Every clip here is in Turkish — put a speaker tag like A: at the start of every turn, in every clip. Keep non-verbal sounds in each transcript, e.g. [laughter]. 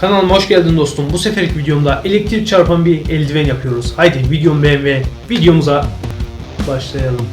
A: Kanalıma hoş geldin dostum. Bu seferlik videomda elektrik çarpan bir eldiven yapıyoruz. Haydi videomu beğen ve videomuza başlayalım.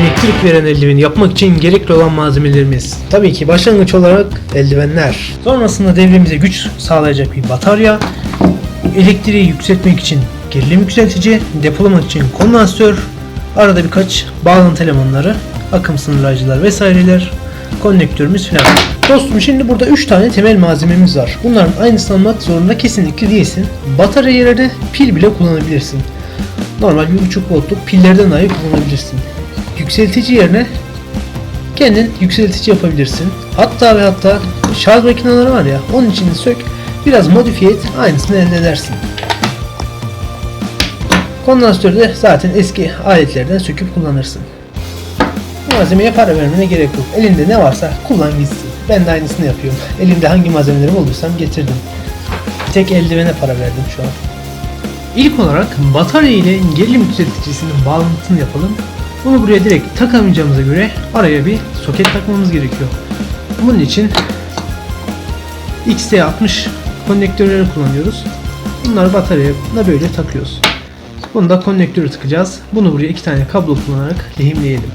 A: Elektrik veren eldiveni yapmak için gerekli olan malzemelerimiz. Tabii ki başlangıç olarak eldivenler. Sonrasında devremize güç sağlayacak bir batarya. Elektriği yükseltmek için gerilim yükseltici, depolamak için kondansatör, arada birkaç bağlantı elemanları, akım sınırlayıcılar vesaireler, konnektörümüz falan. Dostum şimdi burada 3 tane temel malzememiz var. Bunların aynısını almak zorunda kesinlikle değilsin. Batarya yerine pil bile kullanabilirsin. Normal 1.5 voltluk pillerden dahi kullanabilirsin. Yükseltici yerine kendin yükseltici yapabilirsin. Hatta ve hatta şarj makineleri var ya onun için sök biraz modifiye et aynısını elde edersin. Kondansatörü de zaten eski aletlerden söküp kullanırsın. Malzemeye para vermene gerek yok. Elinde ne varsa kullan gitsin. Ben de aynısını yapıyorum. Elimde hangi malzemeleri bulursam getirdim. Tek eldivene para verdim şu an. İlk olarak batarya ile gerilim yükselticisinin bağlantısını yapalım. Bunu buraya direkt takamayacağımıza göre araya bir soket takmamız gerekiyor. Bunun için XT60 konnektörleri kullanıyoruz. Bunları bataryaya böyle takıyoruz. Bunu da konnektörü takacağız. Bunu buraya iki tane kablo kullanarak lehimleyelim.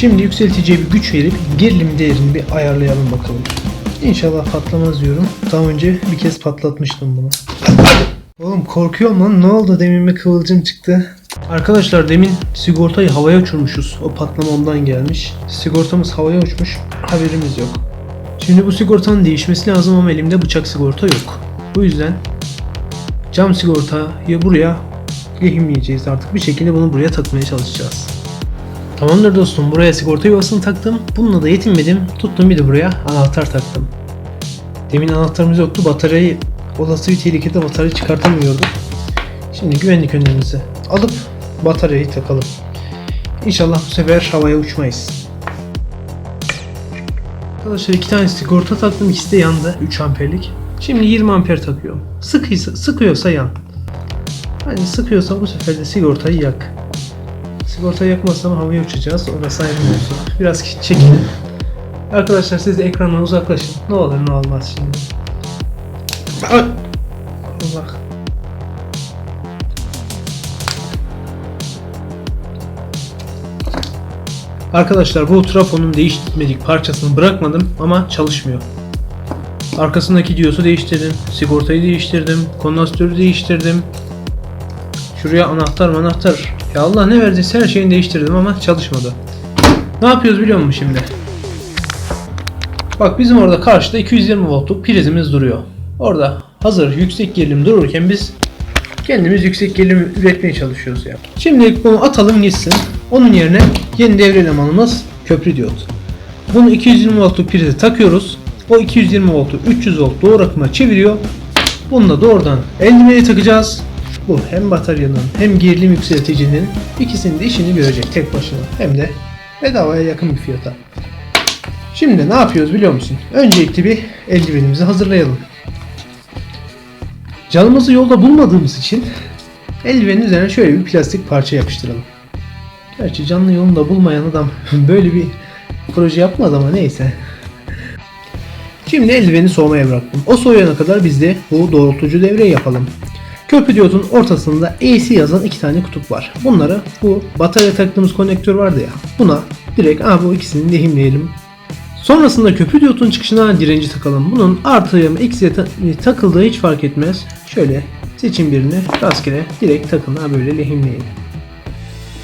A: Şimdi yükselticiye bir güç verip gerilim değerini bir ayarlayalım bakalım. İnşallah patlamaz diyorum. Daha önce bir kez patlatmıştım bunu. Oğlum korkuyorum lan ne oldu demin bir kıvılcım çıktı. Arkadaşlar demin sigortayı havaya uçurmuşuz. O patlama ondan gelmiş. Sigortamız havaya uçmuş. Haberimiz yok. Şimdi bu sigortanın değişmesi lazım ama elimde bıçak sigorta yok. Bu yüzden cam sigortayı buraya lehimleyeceğiz artık. Bir şekilde bunu buraya takmaya çalışacağız. Tamamdır dostum buraya sigorta yuvasını taktım. Bununla da yetinmedim. Tuttum bir de buraya anahtar taktım. Demin anahtarımız yoktu. Bataryayı olası bir tehlikede batarya çıkartamıyorduk. Şimdi güvenlik önlemimizi alıp bataryayı takalım. İnşallah bu sefer havaya uçmayız. Arkadaşlar iki tane sigorta taktım. İkisi de yandı. 3 amperlik. Şimdi 20 amper takıyorum. Sıkıysa, sıkıyorsa yan. Hani sıkıyorsa bu sefer de sigortayı yak. Sigortayı yakmazsam havaya uçacağız. Orası ayrı mevzu. Biraz çekilin. Arkadaşlar siz de ekrandan uzaklaşın. Ne olur ne olmaz şimdi. Allah. Arkadaşlar bu trafonun değiştirmedik parçasını bırakmadım ama çalışmıyor. Arkasındaki diyosu değiştirdim. Sigortayı değiştirdim. Kondansatörü değiştirdim. Şuraya anahtar anahtar. Ya Allah ne verdiyse her şeyini değiştirdim ama çalışmadı. Ne yapıyoruz biliyor musun şimdi? Bak bizim orada karşıda 220 voltluk prizimiz duruyor. Orada hazır yüksek gerilim dururken biz kendimiz yüksek gerilim üretmeye çalışıyoruz ya. Şimdi bunu atalım gitsin. Onun yerine yeni devre elemanımız köprü diyot. Bunu 220 voltluk prize takıyoruz. O 220 voltu 300 volt doğru akıma çeviriyor. Bunu da doğrudan eldiveni takacağız. Bu hem bataryanın hem gerilim yükselticinin ikisinin de işini görecek tek başına. Hem de bedavaya yakın bir fiyata. Şimdi ne yapıyoruz biliyor musun? Öncelikle bir eldivenimizi hazırlayalım. Canımızı yolda bulmadığımız için eldivenin üzerine şöyle bir plastik parça yapıştıralım. Gerçi canlı yolunda bulmayan adam [laughs] böyle bir proje yapmaz ama neyse. Şimdi eldiveni soğumaya bıraktım. O soğuyana kadar biz de bu doğrultucu devreyi yapalım. Köprü diyotun ortasında AC yazan iki tane kutup var. Bunları bu batarya taktığımız konnektör vardı ya. Buna direkt aa, bu ikisini lehimleyelim. Sonrasında köprü diyotun çıkışına direnci takalım. Bunun artıya mı eksiye ta- takıldığı hiç fark etmez. Şöyle seçin birini rastgele direkt takın ha böyle lehimleyin.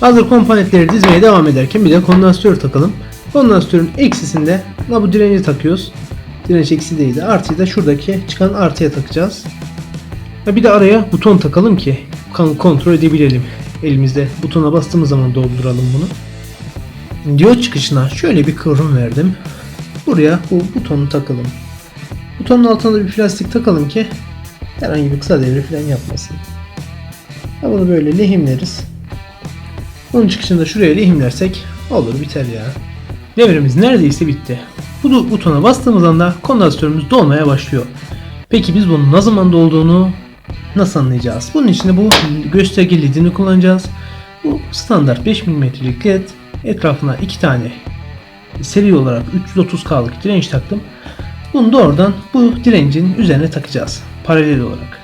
A: Hazır komponentleri dizmeye devam ederken bir de kondansatör takalım. Kondansatörün eksisinde la bu direnci takıyoruz. Direnç eksi değildi. Artıyı da şuradaki çıkan artıya takacağız. Ha bir de araya buton takalım ki kontrol edebilelim. Elimizde butona bastığımız zaman dolduralım bunu. Diyot çıkışına şöyle bir kıvrım verdim. Buraya bu butonu takalım. Butonun altına da bir plastik takalım ki herhangi bir kısa devre falan yapmasın. Ha bunu böyle lehimleriz. Bunun çıkışını da şuraya lehimlersek olur biter ya. Devremiz neredeyse bitti. Bu butona bastığımız anda kondansatörümüz dolmaya başlıyor. Peki biz bunun ne zamanda olduğunu nasıl anlayacağız? Bunun için de bu gösterge ledini kullanacağız. Bu standart 5 mm'lik led etrafına iki tane seri olarak 330K'lık direnç taktım. Bunu doğrudan bu direncin üzerine takacağız. Paralel olarak.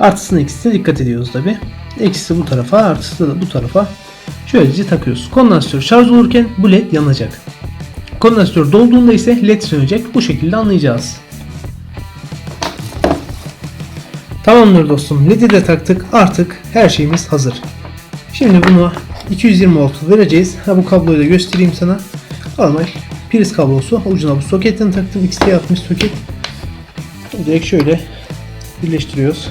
A: Artısına eksisine dikkat ediyoruz tabi. Eksisi bu tarafa, artısı da bu tarafa. Şöylece takıyoruz. Kondansatör şarj olurken bu led yanacak. Kondansatör dolduğunda ise led sönecek. Bu şekilde anlayacağız. Tamamdır dostum. LED'i de taktık. Artık her şeyimiz hazır. Şimdi bunu 220 volt vereceğiz. Ha bu kabloyu da göstereyim sana. Normal priz kablosu. Ucuna bu soketten taktım. XT60 soket. Direkt şöyle birleştiriyoruz.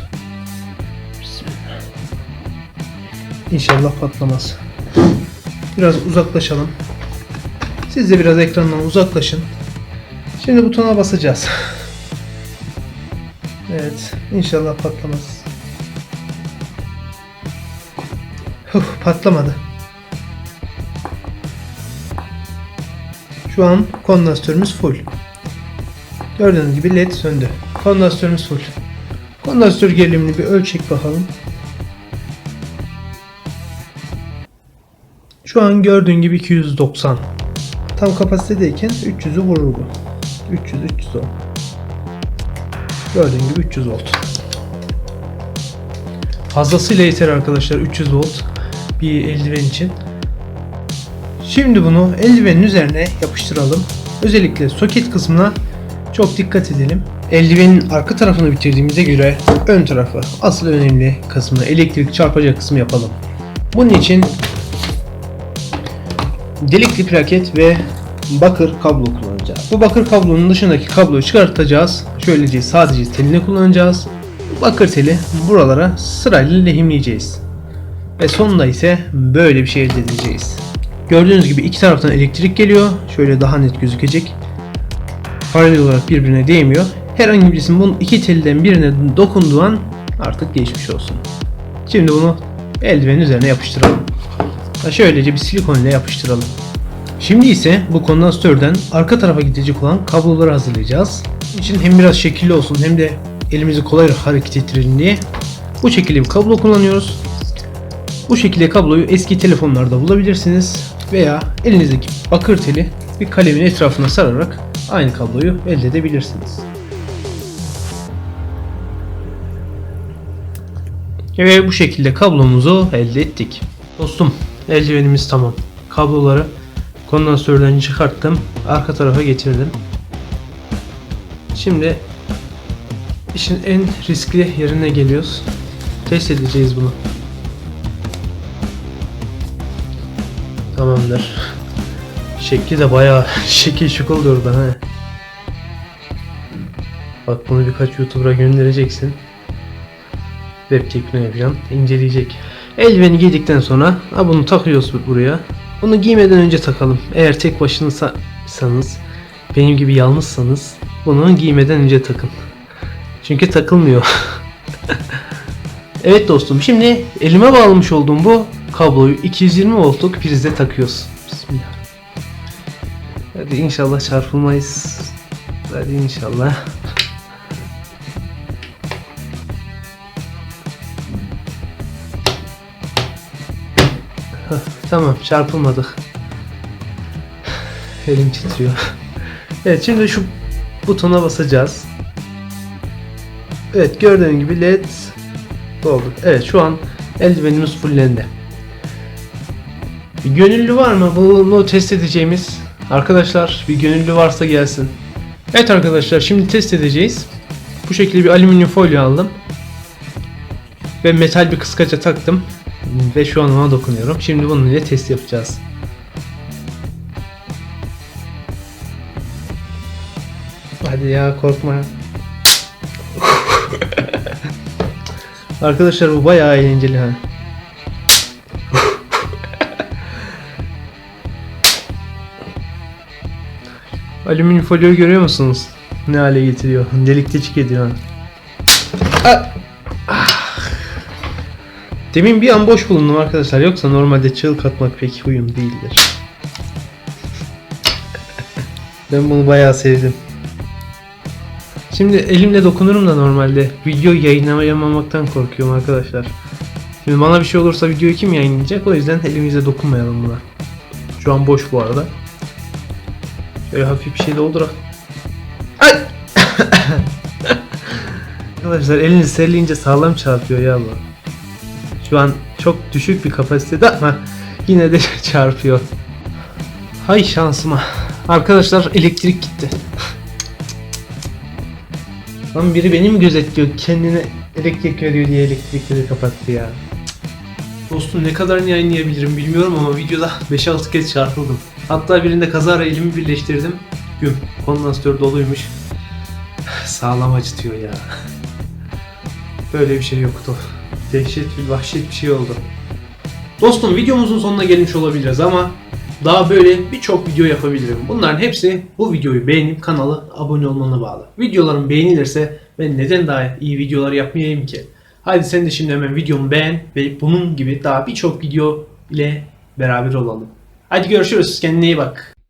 A: İnşallah patlamaz. Biraz uzaklaşalım. Siz de biraz ekrandan uzaklaşın. Şimdi butona basacağız. [laughs] Evet, inşallah patlamaz. Huh, patlamadı. Şu an kondansatörümüz full. Gördüğünüz gibi led söndü. Kondansatörümüz full. Kondansatör gerilimini bir ölçek bakalım. Şu an gördüğün gibi 290. Tam kapasitedeyken 300'ü vurur bu. 300 310. Gördüğün gibi 300 volt. Fazlasıyla yeter arkadaşlar 300 volt bir eldiven için. Şimdi bunu eldivenin üzerine yapıştıralım. Özellikle soket kısmına çok dikkat edelim. Eldivenin arka tarafını bitirdiğimize göre ön tarafı asıl önemli kısmı elektrik çarpacak kısmı yapalım. Bunun için delikli plaket ve bakır kablo kullanacağız. Bu bakır kablonun dışındaki kabloyu çıkartacağız. Şöylece sadece telini kullanacağız. Bakır teli buralara sırayla lehimleyeceğiz. Ve sonunda ise böyle bir şey elde edeceğiz. Gördüğünüz gibi iki taraftan elektrik geliyor. Şöyle daha net gözükecek. Paralel olarak birbirine değmiyor. Herhangi birisinin bunun iki telden birine dokunduğu an artık geçmiş olsun. Şimdi bunu eldivenin üzerine yapıştıralım. Şöylece bir silikon ile yapıştıralım. Şimdi ise bu kondansatörden arka tarafa gidecek olan kabloları hazırlayacağız. için hem biraz şekilli olsun hem de elimizi kolay hareket ettirelim diye bu şekilde bir kablo kullanıyoruz. Bu şekilde kabloyu eski telefonlarda bulabilirsiniz veya elinizdeki bakır teli bir kalemin etrafına sararak aynı kabloyu elde edebilirsiniz. Ve bu şekilde kablomuzu elde ettik. Dostum eldivenimiz tamam. Kabloları kondansatörden çıkarttım. Arka tarafa getirdim. Şimdi işin en riskli yerine geliyoruz. Test edeceğiz bunu. Tamamdır. Şekli de bayağı [laughs] şekil şukul durdu ha. Bak bunu birkaç YouTuber'a göndereceksin. Web çekme yapacaksın. inceleyecek. Eldiveni giydikten sonra ha bunu takıyoruz buraya. Bunu giymeden önce takalım. Eğer tek başınızsanız, benim gibi yalnızsanız bunu giymeden önce takın. Çünkü takılmıyor. [laughs] evet dostum şimdi elime bağlamış olduğum bu kabloyu 220 voltluk prize takıyoruz. Bismillah. Hadi inşallah çarpılmayız. Hadi inşallah. Tamam çarpılmadık. Elim titriyor. Evet şimdi şu butona basacağız. Evet gördüğün gibi led doldu. Evet şu an eldivenimiz fullendi. Bir gönüllü var mı bunu test edeceğimiz? Arkadaşlar bir gönüllü varsa gelsin. Evet arkadaşlar şimdi test edeceğiz. Bu şekilde bir alüminyum folyo aldım. Ve metal bir kıskaca taktım. Ve şu an ona dokunuyorum. Şimdi bunun ile test yapacağız. Hadi ya korkma. [laughs] Arkadaşlar bu bayağı eğlenceli ha. [laughs] Alüminyum folyoyu görüyor musunuz? Ne hale getiriyor? Delik deşik ediyor ha. Demin bir an boş bulundum arkadaşlar. Yoksa normalde çığlık atmak pek huyum değildir. [laughs] ben bunu bayağı sevdim. Şimdi elimle dokunurum da normalde. Video yayınlamamaktan korkuyorum arkadaşlar. Şimdi bana bir şey olursa videoyu kim yayınlayacak? O yüzden elimizle dokunmayalım buna. Şu an boş bu arada. Şöyle hafif bir şey doldur. Ay! [laughs] Arkadaşlar elini serleyince sağlam çarpıyor ya bu. Şu an çok düşük bir kapasitede ama yine de [laughs] çarpıyor. Hay şansıma. Arkadaşlar elektrik gitti. Lan biri beni mi gözetliyor? Kendine elektrik veriyor diye elektrikleri kapattı ya. Dostum ne kadarını yayınlayabilirim bilmiyorum ama videoda 5-6 kez çarpıldım. Hatta birinde kazara elimi birleştirdim. Güm. Kondansatör doluymuş. [sighs] Sağlam acıtıyor ya. [laughs] Böyle bir şey yoktu. Dehşet bir vahşet bir şey oldu. Dostum videomuzun sonuna gelmiş olabiliriz ama daha böyle birçok video yapabilirim. Bunların hepsi bu videoyu beğenip kanala abone olmana bağlı. Videolarım beğenilirse ben neden daha iyi videolar yapmayayım ki? Haydi sen de şimdi hemen videomu beğen ve bunun gibi daha birçok video ile beraber olalım. Hadi görüşürüz. Kendine iyi bak.